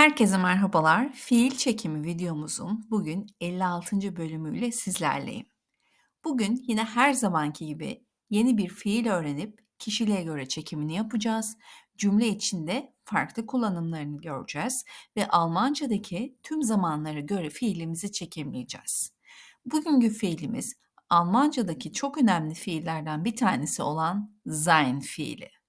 Herkese merhabalar. Fiil çekimi videomuzun bugün 56. bölümüyle sizlerleyim. Bugün yine her zamanki gibi yeni bir fiil öğrenip kişiliğe göre çekimini yapacağız. Cümle içinde farklı kullanımlarını göreceğiz ve Almancadaki tüm zamanlara göre fiilimizi çekimleyeceğiz. Bugünkü fiilimiz Almancadaki çok önemli fiillerden bir tanesi olan sein fiili.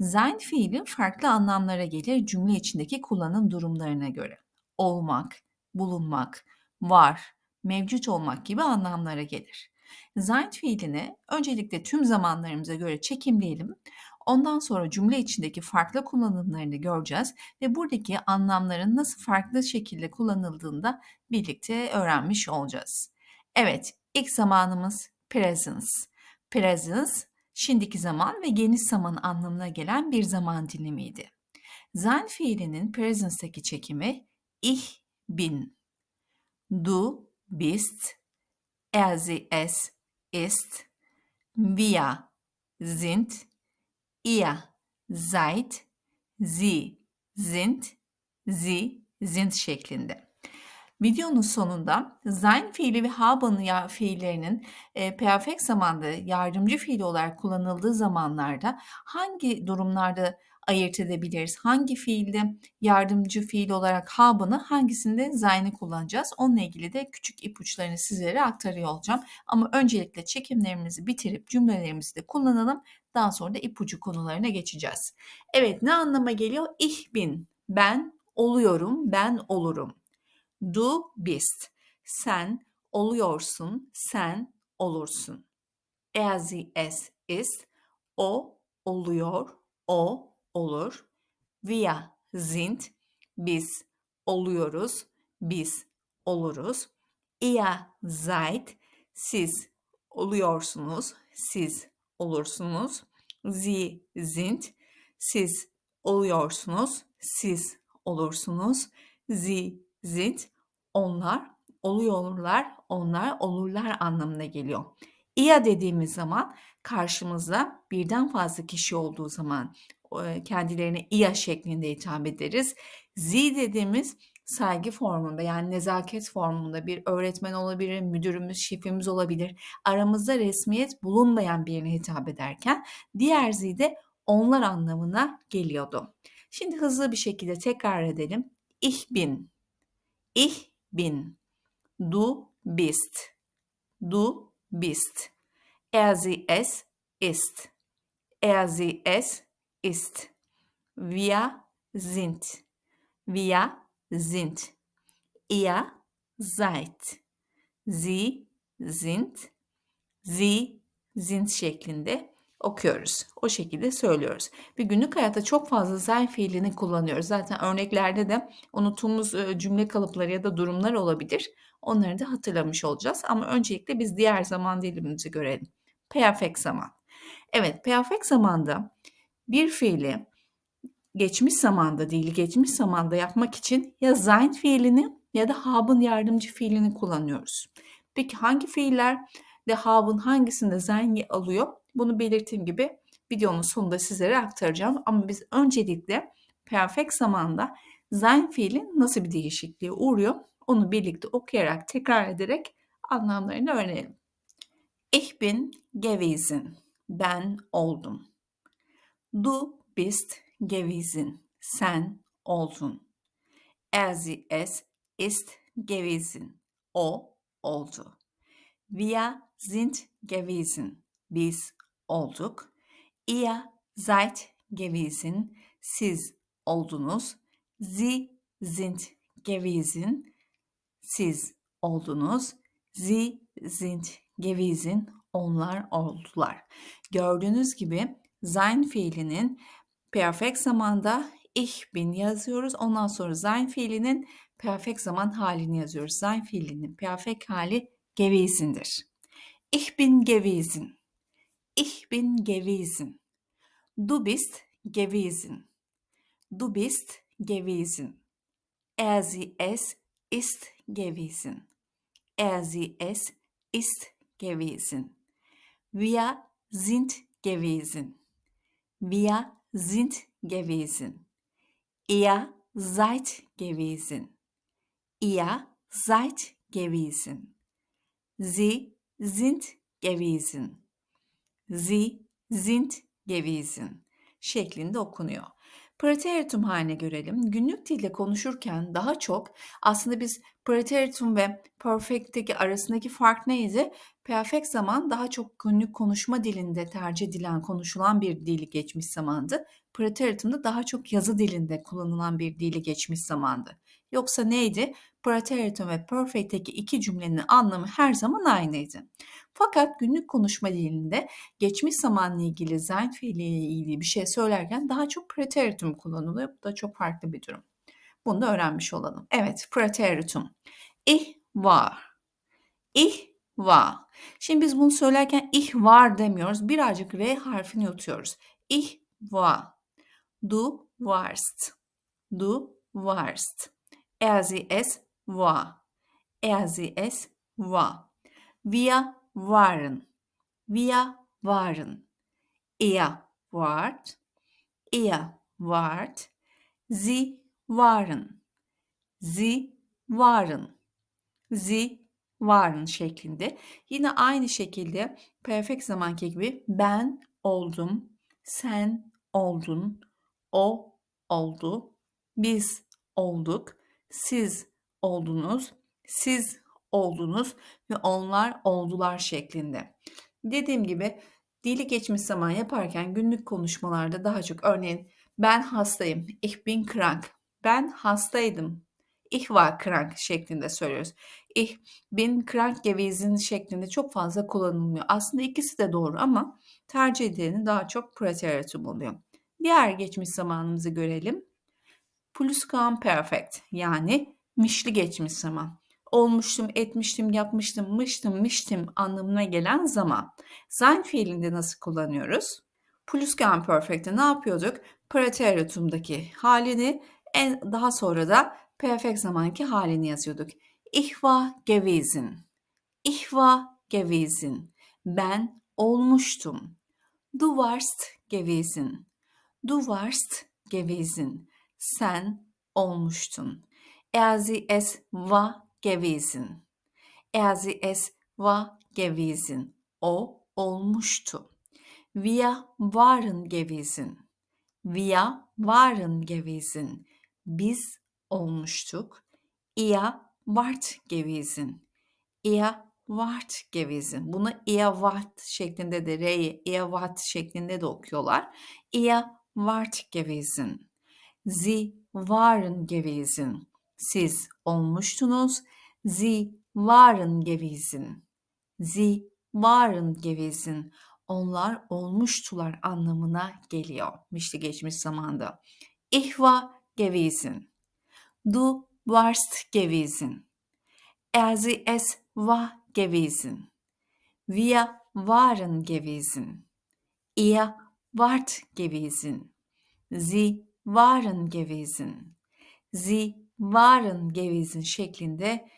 Sein fiili farklı anlamlara gelir cümle içindeki kullanım durumlarına göre. Olmak, bulunmak, var, mevcut olmak gibi anlamlara gelir. Sein fiilini öncelikle tüm zamanlarımıza göre çekimleyelim. Ondan sonra cümle içindeki farklı kullanımlarını göreceğiz ve buradaki anlamların nasıl farklı şekilde kullanıldığında birlikte öğrenmiş olacağız. Evet, ilk zamanımız presence. Presence şimdiki zaman ve geniş zaman anlamına gelen bir zaman dilimiydi. Sein fiilinin presence'daki çekimi ich bin. Du bist, er sie es ist, wir sind, ihr seid, sie sind, sie sind şeklinde. Videonun sonunda sein fiili ve haben fiillerinin e, perfect zamanda yardımcı fiil olarak kullanıldığı zamanlarda hangi durumlarda ayırt edebiliriz? Hangi fiilde yardımcı fiil olarak haben'ı hangisinde sein'i kullanacağız? Onunla ilgili de küçük ipuçlarını sizlere aktarıyor olacağım. Ama öncelikle çekimlerimizi bitirip cümlelerimizi de kullanalım. Daha sonra da ipucu konularına geçeceğiz. Evet ne anlama geliyor? Ich bin, ben oluyorum, ben olurum. Du bist. Sen oluyorsun, sen olursun. Er sie es ist. O oluyor, o olur. Wir sind. Biz oluyoruz, biz oluruz. Ihr seid. Siz oluyorsunuz, siz olursunuz. Sie sind. Siz oluyorsunuz, siz olursunuz. Sie sind onlar oluyorlar, onlar olurlar anlamına geliyor. İya dediğimiz zaman karşımızda birden fazla kişi olduğu zaman kendilerine iya şeklinde hitap ederiz. Z dediğimiz saygı formunda yani nezaket formunda bir öğretmen olabilir, müdürümüz, şefimiz olabilir. Aramızda resmiyet bulunmayan birine hitap ederken diğer Z de onlar anlamına geliyordu. Şimdi hızlı bir şekilde tekrar edelim. Ich bin, Ich bin. Du bist. Du bist. Er sie es ist. Er sie es ist. Wir sind. Wir sind. Ihr seid. Sie sind. Sie sind şeklinde okuyoruz. O şekilde söylüyoruz. Bir günlük hayatta çok fazla zen fiilini kullanıyoruz. Zaten örneklerde de unuttuğumuz cümle kalıpları ya da durumlar olabilir. Onları da hatırlamış olacağız. Ama öncelikle biz diğer zaman dilimimizi görelim. Perfect zaman. Evet, perfect zamanda bir fiili geçmiş zamanda değil, geçmiş zamanda yapmak için ya sein fiilini ya da habe'ın yardımcı fiilini kullanıyoruz. Peki hangi fiiller de habe'ın hangisinde sein alıyor? Bunu belirttiğim gibi videonun sonunda sizlere aktaracağım. Ama biz öncelikle perfect zamanda sein fiili nasıl bir değişikliğe uğruyor onu birlikte okuyarak tekrar ederek anlamlarını öğrenelim. Ich bin gewesen. Ben oldum. Du bist gewesen. Sen oldun. Er sie es ist gewesen. O oldu. Wir sind gewesen. Biz olduk. Ihr seid gewesen. Siz oldunuz. Sie sind gewesen. Siz oldunuz. Sie sind gewesen. Onlar oldular. Gördüğünüz gibi sein fiilinin perfect zamanda ich bin yazıyoruz. Ondan sonra sein fiilinin perfect zaman halini yazıyoruz. Sein fiilinin perfect hali gewesen'dir. Ich bin gewesen. Ich bin gewesen. Du bist gewesen. Du bist gewesen. Er sie es ist gewesen. Er sie es ist gewesen. Wir sind gewesen. Wir sind gewesen. Er seid gewesen. Ihr seid gewesen. Sie sind gewesen. Sie sind gewesen şeklinde okunuyor. Preteritum haline görelim. Günlük dilde konuşurken daha çok aslında biz preteritum ve perfect'teki arasındaki fark neydi? Perfect zaman daha çok günlük konuşma dilinde tercih edilen, konuşulan bir dili geçmiş zamandı. Preteritum da daha çok yazı dilinde kullanılan bir dili geçmiş zamandı. Yoksa neydi? Preteritum ve perfect'teki iki cümlenin anlamı her zaman aynıydı. Fakat günlük konuşma dilinde geçmiş zamanla ilgili sein fiiliyle ilgili bir şey söylerken daha çok preteritum kullanılıyor. Bu da çok farklı bir durum. Bunu da öğrenmiş olalım. Evet, preteritum. Ich war. Ich war. Şimdi biz bunu söylerken ich var demiyoruz. Birazcık R harfini yutuyoruz. Ich war. Du warst. Du warst. Er sie es war. Er sie es war. Wir waren. Wir waren. Er wart. Er wart. Sie waren. Sie waren. Sie waren şeklinde. Yine aynı şekilde perfect zamanki gibi ben oldum, sen oldun, o oldu, biz olduk, siz oldunuz, siz oldunuz ve onlar oldular şeklinde. Dediğim gibi dili geçmiş zaman yaparken günlük konuşmalarda daha çok örneğin ben hastayım, ich bin krank, ben hastaydım, ich war krank şeklinde söylüyoruz. Ich bin krank gewesen şeklinde çok fazla kullanılmıyor. Aslında ikisi de doğru ama tercih edileni daha çok preteritum oluyor. Diğer geçmiş zamanımızı görelim. Pluscuamperfect yani mişli geçmiş zaman olmuştum, etmiştim, yapmıştım, mıştım, miştim anlamına gelen zaman. Sein fiilinde nasıl kullanıyoruz? Pluscuamperfect'te ne yapıyorduk? Preteritum'daki halini en daha sonra da perfect zamanki halini yazıyorduk. Ich war gewesen. Ich war gewesen. Ben olmuştum. Du warst gewesen. Du warst gewesen. Sen olmuştun. Er sie es war gewesen. Er sie es war gewesen. O olmuştu. Wir waren gewesen. Wir waren gewesen. Biz olmuştuk. Ihr wart gewesen. Ihr wart gewesen. Bunu ihr wart şeklinde de R'yi ihr wart şeklinde de okuyorlar. Ihr wart gewesen. Sie waren gewesen. Siz olmuştunuz. Sie waren gewesen. Sie waren gewesen. Onlar olmuştular anlamına geliyor. İşte geçmiş zamanda. Ich war gewesen. Du warst gewesen. Er sie es war gewesen. Wir waren gewesen. Ihr wart gewesen. Sie waren gewesen. Sie waren gewesen şeklinde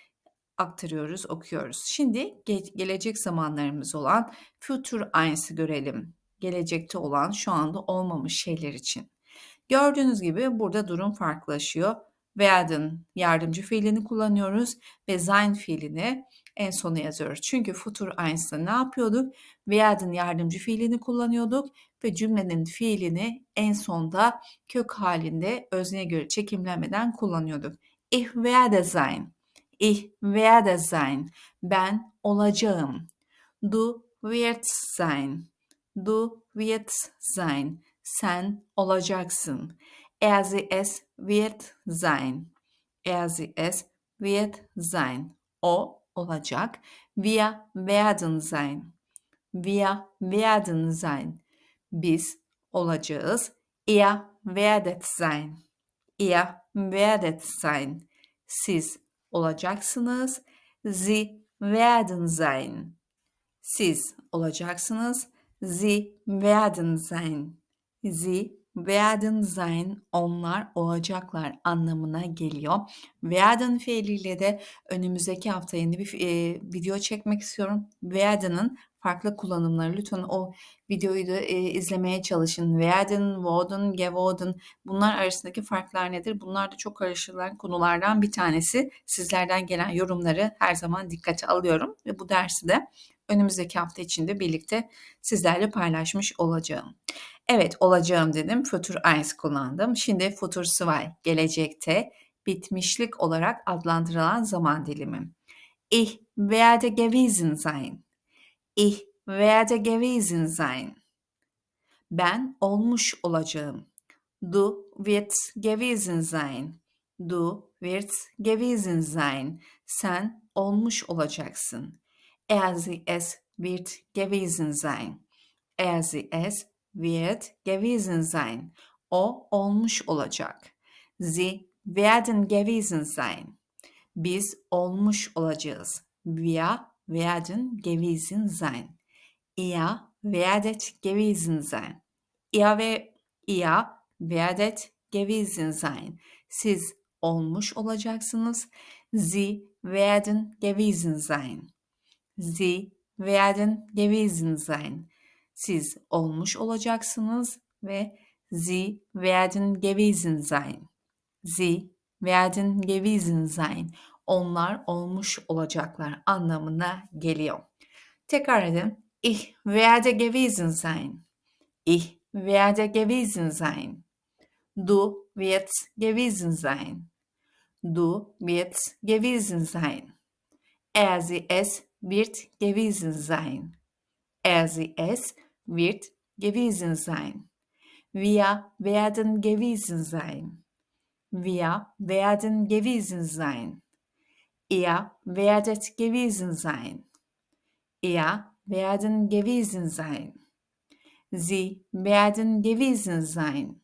aktarıyoruz, okuyoruz. Şimdi ge- gelecek zamanlarımız olan future eins'i görelim. Gelecekte olan, şu anda olmamış şeyler için. Gördüğünüz gibi burada durum farklılaşıyor. Werden yardımcı fiilini kullanıyoruz ve sein fiilini en sona yazıyoruz. Çünkü future eins'ta ne yapıyorduk? Werden yardımcı fiilini kullanıyorduk ve cümlenin fiilini en sonda kök halinde özneye göre çekimlenmeden kullanıyorduk. Ich werde sein. Ich werde sein. Ben olacağım. Du wirst sein. Du wirst sein. Sen olacaksın. Er sie es wird sein. Er sie es wird sein. O olacak. Wir werden sein. Wir werden sein. Biz olacağız. Ihr werdet sein. Ihr werdet sein. Siz olacaksınız. Sie werden sein. Siz olacaksınız. Sie werden sein. Sie werden sein. Onlar olacaklar anlamına geliyor. Werden fiiliyle de önümüzdeki hafta yeni bir e, video çekmek istiyorum. Werden'ın farklı kullanımları lütfen o videoyu da e, izlemeye çalışın. Werden, wurden, geworden bunlar arasındaki farklar nedir? Bunlar da çok karıştırılan konulardan bir tanesi. Sizlerden gelen yorumları her zaman dikkate alıyorum ve bu dersi de önümüzdeki hafta içinde birlikte sizlerle paylaşmış olacağım. Evet olacağım dedim. Futur 1 kullandım. Şimdi futur 2 gelecekte bitmişlik olarak adlandırılan zaman dilimi. Ich werde gewesen sein. Ich werde gewesen sein. Ben olmuş olacağım. Du wirst gewesen sein. Du wirst gewesen sein. Sen olmuş olacaksın. Er sie es wird gewesen sein. Er sie es wird gewesen sein. O olmuş olacak. Sie werden gewesen sein. Biz olmuş olacağız. Wir werden gewesen sein. Ihr werdet gewesen sein. Ihr ve ihr werdet gewesen sein. Siz olmuş olacaksınız. Sie werden gewesen sein. Sie werden gewesen sein. Siz olmuş olacaksınız ve Sie werden gewesen sein. Sie werden gewesen sein. Onlar olmuş olacaklar anlamına geliyor. Tekrar edin. Ich werde gewesen sein. Ich werde gewesen sein. Du wirst gewesen sein. Du wirst gewesen sein. Er sie es wird gewesen sein. Er sie es wird gewesen sein. Wir werden gewesen sein. Wir werden gewesen sein. Ihr werdet gewesen sein. Ihr werden gewesen sein. Sie werden gewesen sein.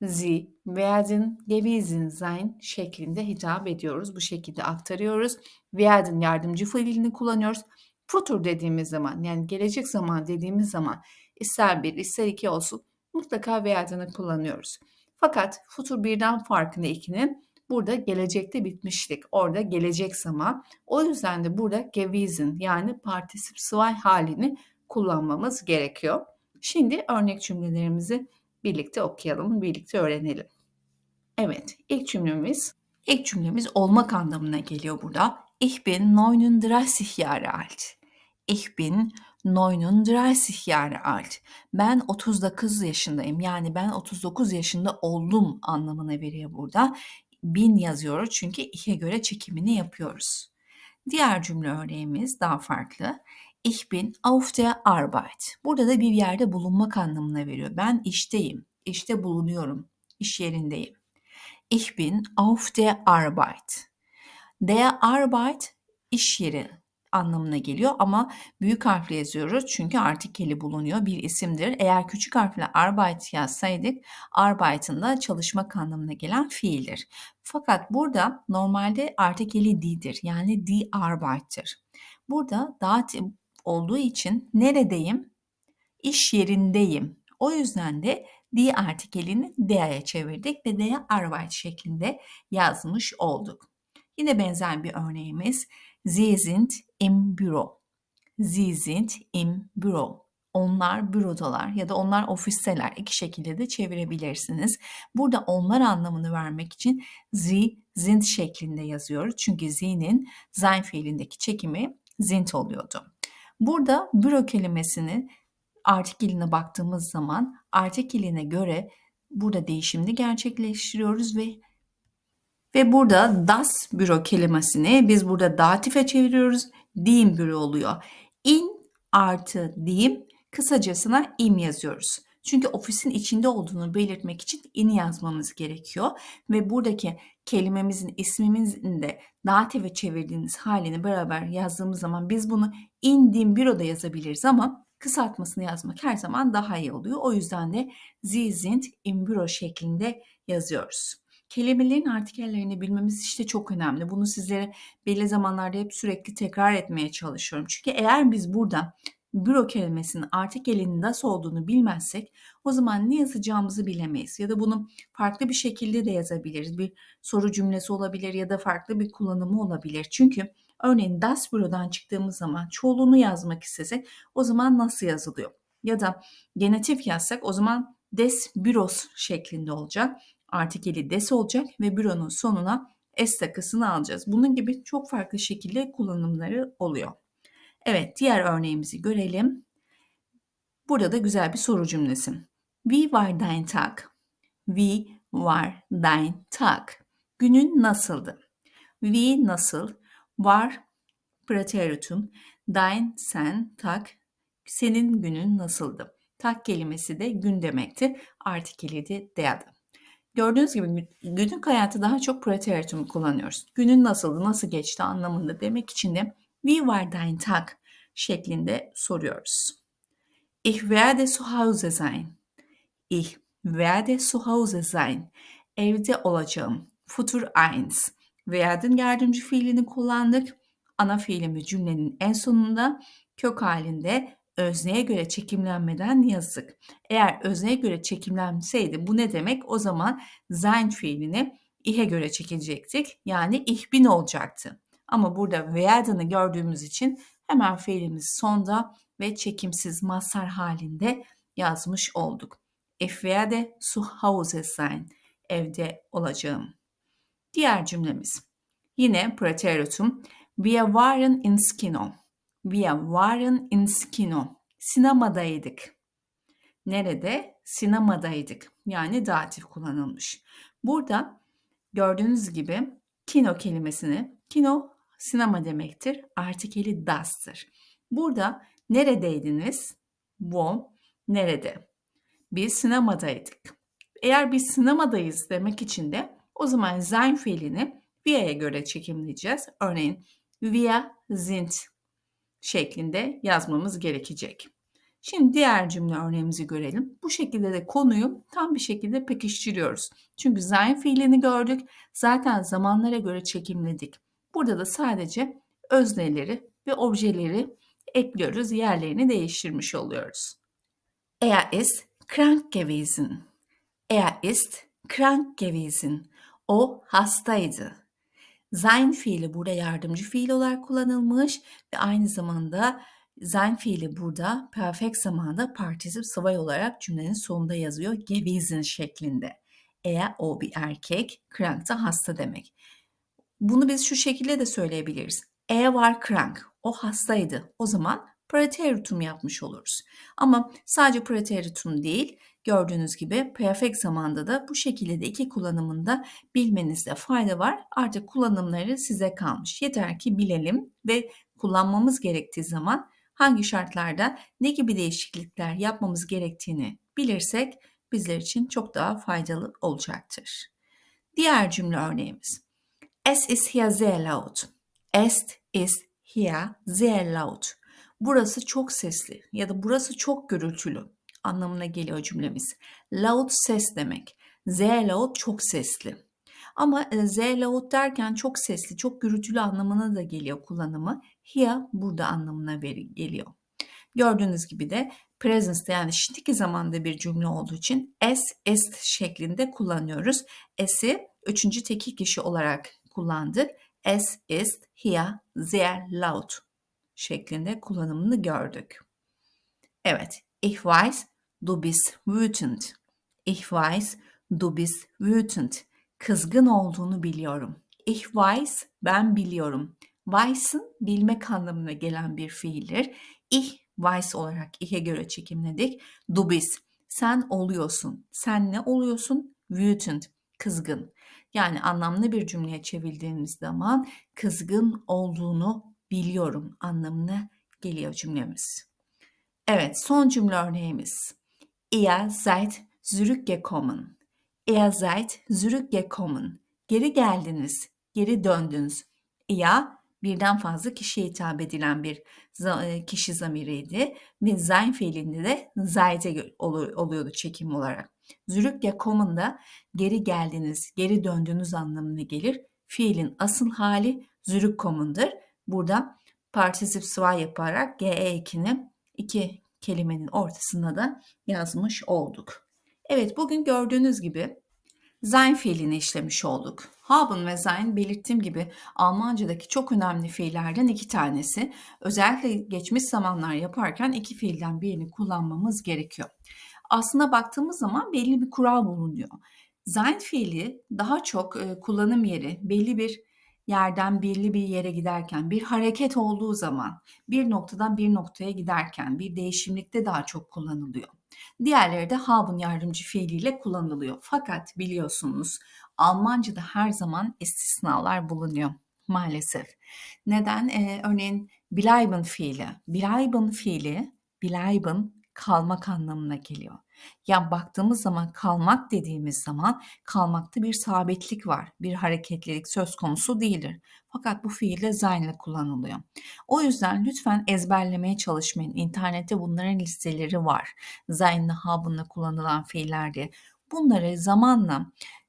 Sie werden gewesen sein şeklinde hitap ediyoruz. Bu şekilde aktarıyoruz. Werden yardımcı fiilini kullanıyoruz. Futur dediğimiz zaman yani gelecek zaman dediğimiz zaman ister bir ister iki olsun mutlaka verden'i kullanıyoruz. Fakat futur birden farkında ikinin burada gelecekte bitmişlik. Orada gelecek zaman. O yüzden de burada gewesen yani partisip sıvay halini kullanmamız gerekiyor. Şimdi örnek cümlelerimizi birlikte okuyalım, birlikte öğrenelim. Evet, ilk cümlemiz ilk cümlemiz olmak anlamına geliyor burada. Ich bin 39 Jahre alt. Ich bin 39 Jahre alt. Ben 39 yaşındayım. Yani ben 39 yaşında oldum anlamına veriyor burada. Bin yazıyoruz çünkü ih'e göre çekimini yapıyoruz. Diğer cümle örneğimiz daha farklı. Ich bin auf der Arbeit. Burada da bir yerde bulunmak anlamına veriyor. Ben işteyim, işte bulunuyorum, iş yerindeyim. Ich bin auf der Arbeit. Der Arbeit iş yeri anlamına geliyor ama büyük harfle yazıyoruz çünkü artikeli bulunuyor bir isimdir. Eğer küçük harfle Arbeit yazsaydık Arbeit'ın da çalışmak anlamına gelen fiildir. Fakat burada normalde artikeli di'dir yani die Arbeit'tir. Burada datif olduğu için neredeyim? İş yerindeyim. O yüzden de die artikelini de'ye çevirdik ve de'ye Arbeit şeklinde yazmış olduk. Yine benzer bir örneğimiz Sie sind im Büro. Sie sind im Büro. Onlar bürodalar ya da onlar ofisteler. İki şekilde de çevirebilirsiniz. Burada onlar anlamını vermek için sie sind şeklinde yazıyoruz. Çünkü sie'nin sein fiilindeki çekimi sind oluyordu. Burada büro kelimesini artikeline baktığımız zaman artikeline göre burada değişimini gerçekleştiriyoruz ve ve burada das büro kelimesini biz burada datife çeviriyoruz. Dim büro oluyor. In artı dim kısacasına im yazıyoruz. Çünkü ofisin içinde olduğunu belirtmek için ini yazmamız gerekiyor. Ve buradaki kelimemizin ismimizin de datife çevirdiğiniz halini beraber yazdığımız zaman biz bunu indim büroda yazabiliriz ama kısaltmasını yazmak her zaman daha iyi oluyor. O yüzden de Sie sind im Büro şeklinde yazıyoruz. Kelimelerin artikellerini bilmemiz işte çok önemli. Bunu sizlere belli zamanlarda hep sürekli tekrar etmeye çalışıyorum. Çünkü eğer biz burada büro kelimesinin artikelinin nasıl olduğunu bilmezsek o zaman ne yazacağımızı bilemeyiz. Ya da bunu farklı bir şekilde de yazabiliriz. Bir soru cümlesi olabilir ya da farklı bir kullanımı olabilir. Çünkü örneğin das bürodan çıktığımız zaman çoğulunu yazmak istesek o zaman nasıl yazılıyor? Ya da genetif yazsak o zaman des büros şeklinde olacak. Artikeli des olacak ve büronun sonuna S takısını alacağız. Bunun gibi çok farklı şekilde kullanımları oluyor. Evet, diğer örneğimizi görelim. Burada da güzel bir soru cümlesi. Wie war dein Tag? Wie war dein Tag? Günün nasıldı? Wie nasıl? War prateritum. Dein sen Tag. Senin günün nasıldı? Tag kelimesi de gün demekti. Artikeli de der. Gördüğünüz gibi günlük hayatı daha çok prateritum kullanıyoruz. Günün nasıldı, nasıl geçti anlamında demek için de Wie war dein Tag şeklinde soruyoruz. Ich werde zu Hause sein. Ich werde zu Hause sein. Evde olacağım. Futur 1. Werden yardımcı fiilini kullandık. Ana fiilimiz cümlenin en sonunda kök halinde özneye göre çekimlenmeden yazdık. Eğer özneye göre çekimlenseydi bu ne demek? O zaman sein fiilini ih'e göre çekilecektik. Yani ich bin olacaktı. Ama burada werden'ı gördüğümüz için hemen fiilimiz sonda ve çekimsiz mazhar halinde yazmış olduk. Ich werde zu Hause sein. Evde olacağım. Diğer cümlemiz. Yine Prateritum. Wir waren ins Kino. Wir waren ins Kino. Sinemadaydık. Nerede? Sinemadaydık. Yani datif kullanılmış. Burada gördüğünüz gibi kino kelimesini, kino sinema demektir. Artikeli das'tır. Burada neredeydiniz? Wo, nerede? Biz sinemadaydık. Eğer biz sinemadayız demek için de o zaman sein fiilini via'ya göre çekimleyeceğiz. Örneğin wir sind şeklinde yazmamız gerekecek. Şimdi diğer cümle örneğimizi görelim. Bu şekilde de konuyu tam bir şekilde pekiştiriyoruz. Çünkü sein fiilini gördük. Zaten zamanlara göre çekimledik. Burada da sadece özneleri ve objeleri ekliyoruz. Yerlerini değiştirmiş oluyoruz. Er ist krank gewesen. Er ist krank gewesen. O hastaydı. Sein fiili burada yardımcı fiil olarak kullanılmış ve aynı zamanda sein fiili burada perfect zamanda partisip sıvay olarak cümlenin sonunda yazıyor. Gewesen şeklinde. Eğer o bir erkek, krank da hasta demek. Bunu biz şu şekilde de söyleyebiliriz. E var krank, o hastaydı. O zaman preteritum yapmış oluruz. Ama sadece preteritum değil, gördüğünüz gibi perfect zamanda da bu şekilde de iki kullanımında bilmenizde fayda var. Artık kullanımları size kalmış. Yeter ki bilelim ve kullanmamız gerektiği zaman hangi şartlarda ne gibi değişiklikler yapmamız gerektiğini bilirsek bizler için çok daha faydalı olacaktır. Diğer cümle örneğimiz. Es ist hier sehr laut. Es ist hier sehr laut. Burası çok sesli ya da burası çok gürültülü anlamına geliyor cümlemiz. Loud ses demek. Sehr laut çok sesli. Ama e, sehr laut derken çok sesli, çok gürültülü anlamına da geliyor kullanımı. Here burada anlamına geliyor. Gördüğünüz gibi de presence yani şimdiki zamanda bir cümle olduğu için es ist şeklinde kullanıyoruz. Es'i üçüncü tekil kişi olarak kullandık. Es ist hier sehr laut şeklinde kullanımını gördük. Evet, ich weiß, du bist wütend. Ich weiß, du bist wütend. Kızgın olduğunu biliyorum. Ich weiß, ben biliyorum. Weiss'ın bilmek anlamına gelen bir fiildir. Ich weiß olarak ih'e göre çekimledik. Du bist, sen oluyorsun. Sen ne oluyorsun? Wütend, kızgın. Yani anlamlı bir cümleye çevirdiğimiz zaman kızgın olduğunu biliyorum anlamına geliyor cümlemiz. Evet son cümle örneğimiz. Ihr seid zurückgekommen. Ihr seid zurückgekommen. Geri geldiniz, geri döndünüz. Ihr birden fazla kişiye hitap edilen bir e, kişi zamiriydi ve sein fiilinde de seid'e oluyordu çekim olarak. Zurückgekommen da geri geldiniz, geri döndünüz anlamına gelir. Fiilin asıl hali zurückkommen'dır. Burada partisip sıva yaparak ge ekini iki kelimenin ortasına da yazmış olduk. Evet bugün gördüğünüz gibi sein fiilini işlemiş olduk. Haben ve sein belirttiğim gibi Almancadaki çok önemli fiillerden iki tanesi. Özellikle geçmiş zamanlar yaparken iki fiilden birini kullanmamız gerekiyor. Aslında baktığımız zaman belli bir kural bulunuyor. Sein fiili daha çok e, kullanım yeri belli bir yerden belli bir yere giderken, bir hareket olduğu zaman, bir noktadan bir noktaya giderken, bir değişimlikte daha çok kullanılıyor. Diğerleri de haben yardımcı fiiliyle kullanılıyor. Fakat biliyorsunuz Almanca'da her zaman istisnalar bulunuyor maalesef. Neden? Ee, örneğin bleiben fiili. Bleiben fiili, bleiben kalmak anlamına geliyor. Yani baktığımız zaman kalmak dediğimiz zaman kalmakta bir sabitlik var. Bir hareketlilik söz konusu değildir. Fakat bu fiil de sein ile kullanılıyor. O yüzden lütfen ezberlemeye çalışmayın. İnternette bunların listeleri var. Sein ile haben'la kullanılan fiiller diye. Bunları zamanla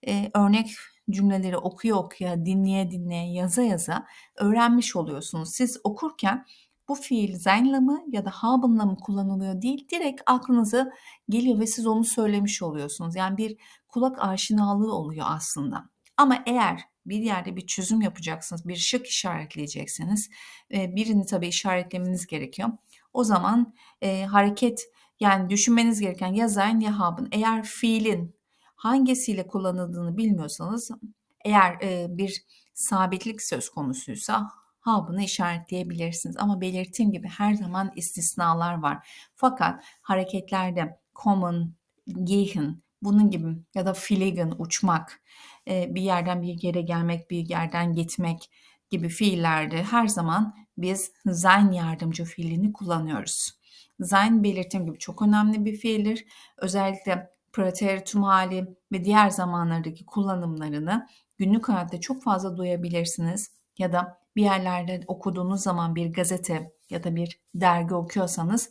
e, örnek cümleleri okuya okuya, dinleye dinleye, yaza yaza öğrenmiş oluyorsunuz. Siz okurken bu fiil sein'la mı ya da haben'la mı kullanılıyor değil, direkt aklınıza geliyor ve siz onu söylemiş oluyorsunuz. Yani bir kulak aşinalığı oluyor aslında. Ama eğer bir yerde bir çözüm yapacaksınız, bir şık işaretleyeceksiniz, e, birini tabii işaretlemeniz gerekiyor. O zaman e, hareket yani düşünmeniz gereken ya sein ya haben. Eğer fiilin hangisiyle kullanıldığını bilmiyorsanız, eğer e, bir sabitlik söz konusuysa habe'ını işaretleyebilirsiniz. Ama belirttiğim gibi her zaman istisnalar var. Fakat hareketlerde kommen, gehen, bunun gibi ya da fliegen, uçmak, bir yerden bir yere gelmek, bir yerden gitmek gibi fiillerde her zaman biz sein yardımcı fiilini kullanıyoruz. Sein belirttiğim gibi çok önemli bir fiildir. Özellikle preteritum hali ve diğer zamanlardaki kullanımlarını günlük hayatta çok fazla duyabilirsiniz. Ya da bir yerlerde okuduğunuz zaman bir gazete ya da bir dergi okuyorsanız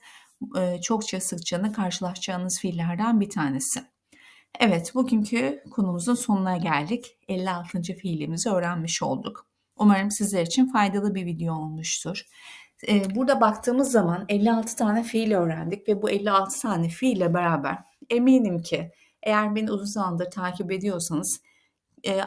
çokça sıkça karşılaşacağınız fiillerden bir tanesi. Evet, bugünkü konumuzun sonuna geldik. 56. fiilimizi öğrenmiş olduk. Umarım sizler için faydalı bir video olmuştur. Burada baktığımız zaman 56 tane fiil öğrendik ve bu 56 tane fiille beraber eminim ki eğer beni uzun zamandır takip ediyorsanız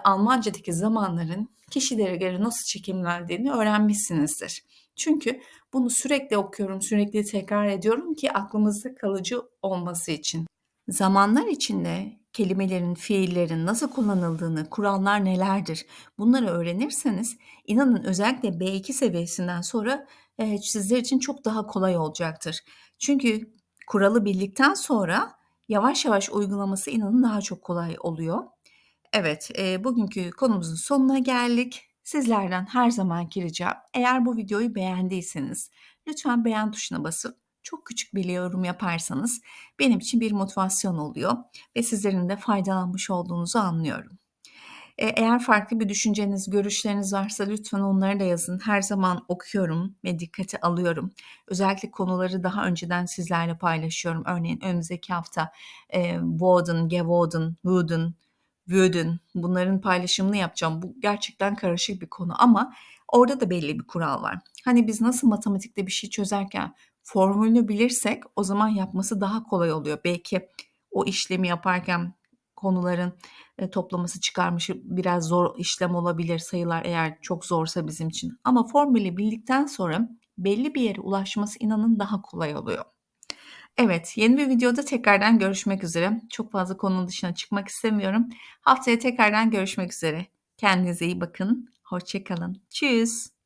Almanca'daki zamanların kişilere göre nasıl çekimlendiğini öğrenmişsinizdir. Çünkü bunu sürekli okuyorum, sürekli tekrar ediyorum ki aklımızda kalıcı olması için. Zamanlar içinde kelimelerin, fiillerin nasıl kullanıldığını, kurallar nelerdir bunları öğrenirseniz inanın özellikle B2 seviyesinden sonra e, sizler için çok daha kolay olacaktır. Çünkü kuralı bildikten sonra yavaş yavaş uygulaması inanın daha çok kolay oluyor. Evet, e, bugünkü konumuzun sonuna geldik. Sizlerden her zamanki ricam eğer bu videoyu beğendiyseniz lütfen beğen tuşuna basıp çok küçük bir yorum yaparsanız benim için bir motivasyon oluyor ve sizlerin de faydalanmış olduğunuzu anlıyorum. E, eğer farklı bir düşünceniz, görüşleriniz varsa lütfen onları da yazın. Her zaman okuyorum ve dikkate alıyorum. Özellikle konuları daha önceden sizlerle paylaşıyorum. Örneğin önümüzdeki hafta e, Woden, Gewoden, Wooden, Wooden bunların paylaşımını yapacağım. Bu gerçekten karışık bir konu ama orada da belli bir kural var. Hani biz nasıl matematikte bir şey çözerken formülünü bilirsek o zaman yapması daha kolay oluyor. Belki o işlemi yaparken konuların e, toplaması çıkarmışı biraz zor işlem olabilir sayılar eğer çok zorsa bizim için. Ama formülü bildikten sonra belli bir yere ulaşması inanın daha kolay oluyor. Evet, yeni bir videoda tekrardan görüşmek üzere. Çok fazla konunun dışına çıkmak istemiyorum. Haftaya tekrardan görüşmek üzere. Kendinize iyi bakın. Hoşçakalın. Tschüss.